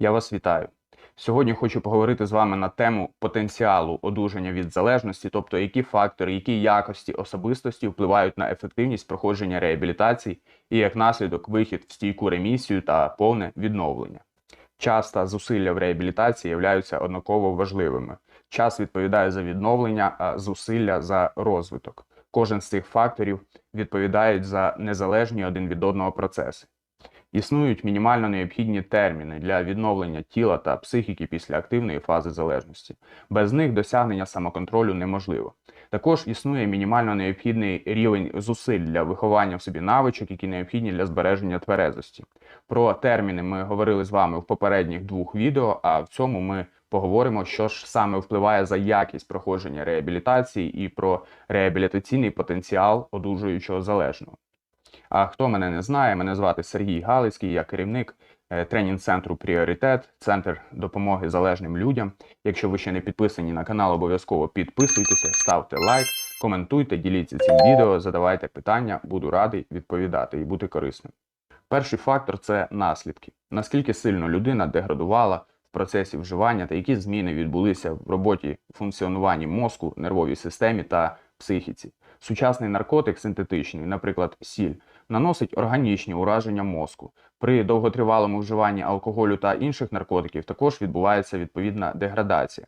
Я вас вітаю. Сьогодні хочу поговорити з вами на тему потенціалу одужання від залежності, тобто які фактори, які якості особистості впливають на ефективність проходження реабілітації і як наслідок вихід в стійку ремісію та повне відновлення. Час та зусилля в реабілітації являються однаково важливими. Час відповідає за відновлення, а зусилля за розвиток. Кожен з цих факторів відповідають за незалежні один від одного процеси. Існують мінімально необхідні терміни для відновлення тіла та психіки після активної фази залежності. Без них досягнення самоконтролю неможливо. Також існує мінімально необхідний рівень зусиль для виховання в собі навичок, які необхідні для збереження тверезості. Про терміни ми говорили з вами в попередніх двох відео, а в цьому ми поговоримо, що ж саме впливає за якість проходження реабілітації і про реабілітаційний потенціал одужуючого залежного. А хто мене не знає, мене звати Сергій Галицький, я керівник е, тренінг-центру Пріоритет, центр допомоги залежним людям. Якщо ви ще не підписані на канал, обов'язково підписуйтеся, ставте лайк, коментуйте, діліться цим відео, задавайте питання, буду радий відповідати і бути корисним. Перший фактор це наслідки. Наскільки сильно людина деградувала в процесі вживання та які зміни відбулися в роботі функціонуванні мозку, нервовій системі та психіці. Сучасний наркотик синтетичний, наприклад, сіль, наносить органічні ураження мозку. При довготривалому вживанні алкоголю та інших наркотиків також відбувається відповідна деградація.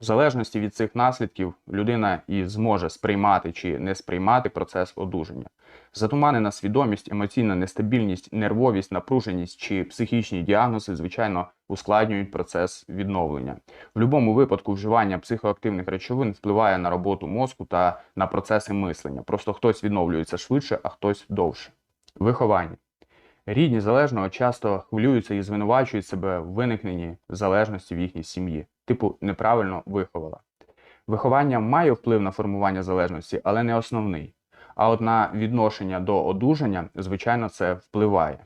В залежності від цих наслідків людина і зможе сприймати чи не сприймати процес одужання. Затуманена свідомість, емоційна нестабільність, нервовість, напруженість чи психічні діагнози, звичайно, ускладнюють процес відновлення. В будь-якому випадку вживання психоактивних речовин впливає на роботу мозку та на процеси мислення. Просто хтось відновлюється швидше, а хтось довше. Виховання. Рідні залежного часто хвилюються і звинувачують себе в виникненні залежності в їхній сім'ї, типу неправильно виховала. Виховання має вплив на формування залежності, але не основний. А от на відношення до одужання, звичайно, це впливає.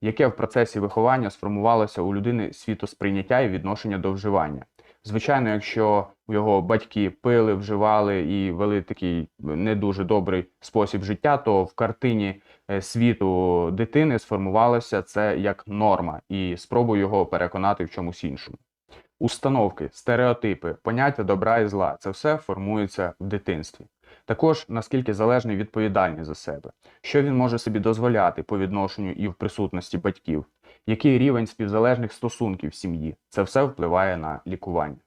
Яке в процесі виховання сформувалося у людини світосприйняття і відношення до вживання? Звичайно, якщо його батьки пили, вживали і вели такий не дуже добрий спосіб життя, то в картині е, світу дитини сформувалося це як норма, і спробуй його переконати в чомусь іншому. Установки, стереотипи, поняття добра і зла це все формується в дитинстві. Також наскільки залежний відповідальний за себе, що він може собі дозволяти по відношенню і в присутності батьків, який рівень співзалежних стосунків в сім'ї, це все впливає на лікування.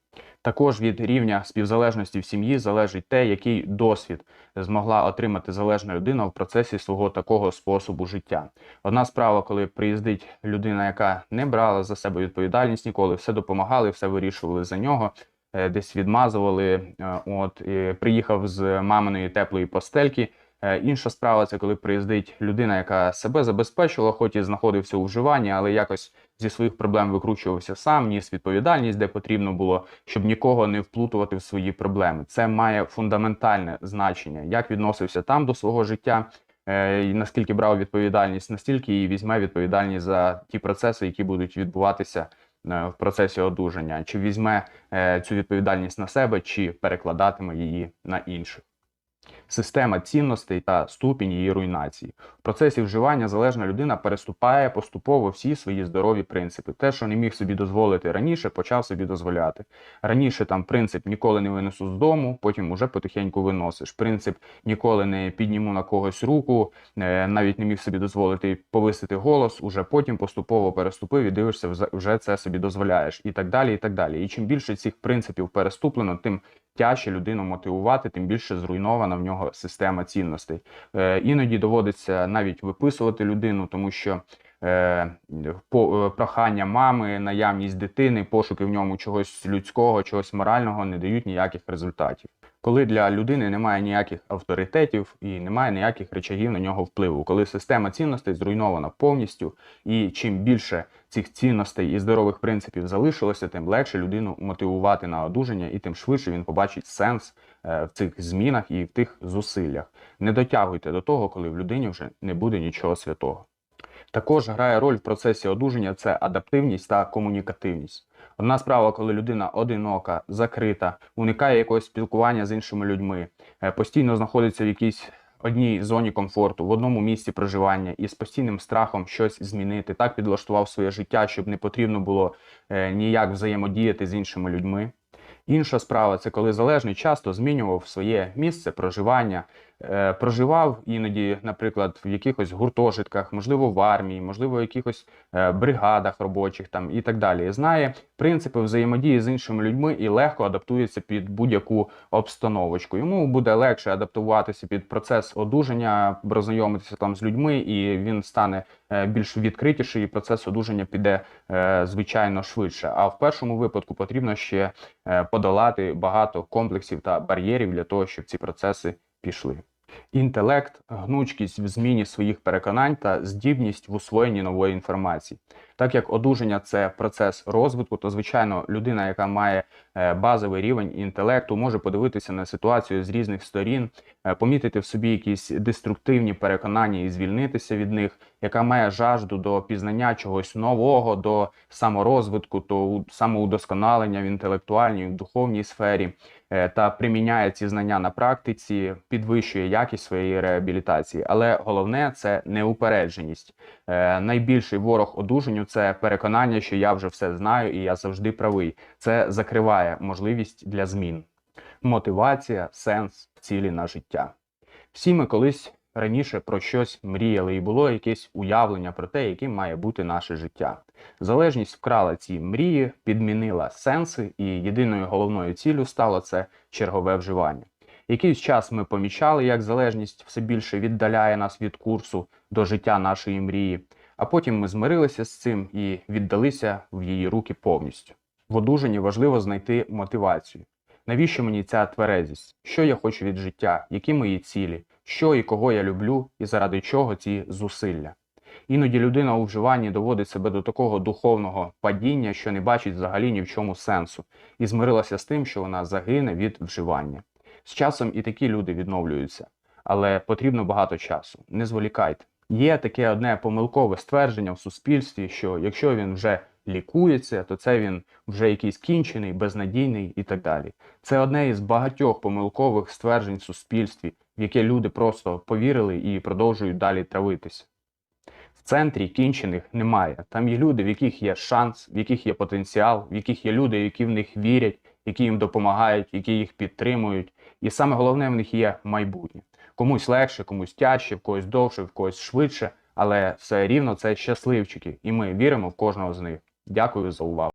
Також від рівня співзалежності в сім'ї залежить те, який досвід змогла отримати залежна людина в процесі свого такого способу життя. Одна справа, коли приїздить людина, яка не брала за себе відповідальність ніколи, все допомагали, все вирішували за нього. Е, десь відмазували. Е, от приїхав з маминої теплої постельки. Е, інша справа це коли приїздить людина, яка себе забезпечувала, хоч і знаходився у вживанні, але якось зі своїх проблем викручувався сам, ніс відповідальність, де потрібно було, щоб нікого не вплутувати в свої проблеми. Це має фундаментальне значення, як відносився там до свого життя, і наскільки брав відповідальність, настільки і візьме відповідальність за ті процеси, які будуть відбуватися. Е, в процесі одужання, чи візьме е, цю відповідальність на себе, чи перекладатиме її на інших система цінностей та ступінь її руйнації. В процесі вживання залежна людина переступає поступово всі свої здорові принципи. Те, що не міг собі дозволити раніше, почав собі дозволяти. Раніше там принцип ніколи не винесу з дому, потім уже потихеньку виносиш. Принцип ніколи не підніму на когось руку, е, навіть не міг собі дозволити повисити голос, уже потім поступово переступив і дивишся, вже це собі дозволяєш. І так далі. І так далі. І чим більше цих принципів переступлено, тим тяжче людину мотивувати, тим більше зруйнована в нього система цінностей. Е, Іноді доводиться навіть виписувати людину, тому що е, по, е, прохання мами, наявність дитини, пошуки в ньому чогось людського, чогось морального не дають ніяких результатів коли для людини немає ніяких авторитетів і немає ніяких речагів на нього впливу, коли система цінностей зруйнована повністю, і чим більше цих цінностей і здорових принципів залишилося, тим легше людину мотивувати на одужання, і тим швидше він побачить сенс е, в цих змінах і в тих зусиллях. Не дотягуйте до того, коли в людині вже не буде нічого святого. Також грає роль в процесі одужання це адаптивність та комунікативність. Одна справа, коли людина одинока, закрита, уникає якогось спілкування з іншими людьми, е, постійно знаходиться в якійсь одній зоні комфорту, в одному місці проживання і з постійним страхом щось змінити, так підлаштував своє життя, щоб не потрібно було е, ніяк взаємодіяти з іншими людьми. Інша справа це коли залежний часто змінював своє місце проживання, проживав іноді, наприклад, в якихось гуртожитках, можливо, в армії, можливо, в якихось е, бригадах робочих там і так далі. Знає принципи взаємодії з іншими людьми і легко адаптується під будь-яку обстановочку. Йому буде легше адаптуватися під процес одужання, роззнайомитися там з людьми, і він стане е, більш відкритіший, і процес одужання піде е, звичайно швидше. А в першому випадку потрібно ще е, подолати багато комплексів та бар'єрів для того, щоб ці процеси пішли. Інтелект, гнучкість в зміні своїх переконань та здібність в усвоєнні нової інформації. Так як одужання це процес розвитку, то звичайно людина, яка має е, базовий рівень інтелекту, може подивитися на ситуацію з різних сторін, е, помітити в собі якісь деструктивні переконання і звільнитися від них, яка має жажду до пізнання чогось нового, до саморозвитку, до самоудосконалення в інтелектуальній, в духовній сфері е, та приміняє ці знання на практиці, підвищує якість своєї реабілітації. Але головне це неупередженість. Найбільший ворог одужанню це переконання, що я вже все знаю і я завжди правий. Це закриває можливість для змін. Мотивація, сенс, цілі на життя. Всі ми колись раніше про щось мріяли, і було якесь уявлення про те, яким має бути наше життя. Залежність вкрала ці мрії, підмінила сенси, і єдиною головною ціллю стало це чергове вживання. Якийсь час ми помічали, як залежність все більше віддаляє нас від курсу до життя нашої мрії, а потім ми змирилися з цим і віддалися в її руки повністю. В одужанні важливо знайти мотивацію. Навіщо мені ця тверезість? Що я хочу від життя? Які мої цілі? Що і кого я люблю, і заради чого ці зусилля? Іноді людина у вживанні доводить себе до такого духовного падіння, що не бачить взагалі ні в чому сенсу, і змирилася з тим, що вона загине від вживання. З часом і такі люди відновлюються, але потрібно багато часу. Не зволікайте. Є таке одне помилкове ствердження в суспільстві, що якщо він вже лікується, то це він вже якийсь кінчений, безнадійний і так далі. Це одне із багатьох помилкових стверджень в суспільстві, в яке люди просто повірили і продовжують далі травитися. В центрі кінчених немає. Там є люди, в яких є шанс, в яких є потенціал, в яких є люди, які в них вірять, які їм допомагають, які їх підтримують. І саме головне в них є майбутнє. Комусь легше, комусь тяжче, в когось довше, в когось швидше, але все рівно це щасливчики, і ми віримо в кожного з них. Дякую за увагу.